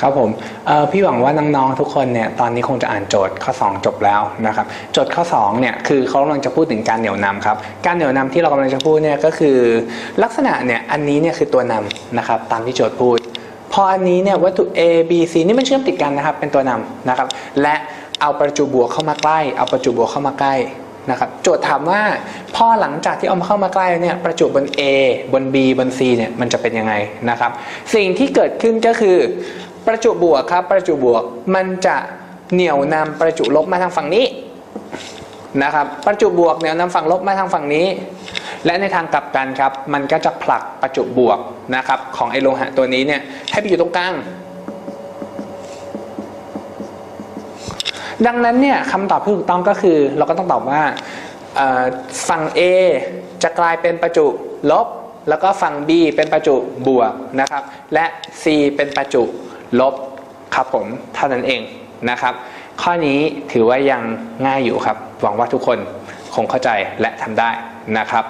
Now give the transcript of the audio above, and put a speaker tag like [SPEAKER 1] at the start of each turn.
[SPEAKER 1] ครับผมพี่หวังว่าน้องๆทุกคนเนี่ยตอนนี้คงจะอ่านโจทย์ข้อ 2 จบแล้วนะครับโจทย์ข้อ2เนี่ยคือเขากำลังจะพูดถึงการเหนี่ยวนำครับการเหนี่ยวนำที่เรากำลังจะพูดเนี่ยก็คือ ลักษณะเนี่ยอันนี้เนี่ยคือตัวนำนะครับตามที่โจทย์พูด พออันนี้เนี่ยวัตถุ A B C นี่มันเชื่อมติดกันนะครับเป็นตัวนำนะครับและเอาประจุบวกเข้ามาใกล้เอาประจุบวกเข้ามาใกล้นะครับโจทย์ถามว่าพอหลังจากที่เอามาเข้ามาใกล้เนี่ยประจุบน A บน B บน C เนี่ยมันจะเป็นยังไงนะครับ สิ่งที่เกิดขึ้นก็คือ ประจุบวกครับ ประจุบวกมันจะเหนี่ยวนำประจุลบมาทางฝั่งนี้นะครับ ประจุบวกเหนี่ยวนำฝั่งลบมาทางฝั่งนี้ และในทางกลับกันครับ มันก็จะผลักประจุบวกนะครับ ของไอโลหะตัวนี้เนี่ยให้ไปอยู่ตรงกลางดังนั้นเนี่ยคำตอบที่ถูกต้องก็คือ เราก็ต้องตอบว่าฝั่ง A จะกลายเป็นประจุลบ แล้วก็ฝั่ง B เป็นประจุบวกนะครับ และ C เป็นประจุ ลบครับผมเท่านั้นเองนะครับ ข้อนี้ถือว่ายังง่ายอยู่ครับ หวังว่าทุกคนคงเข้าใจและทำได้นะครับ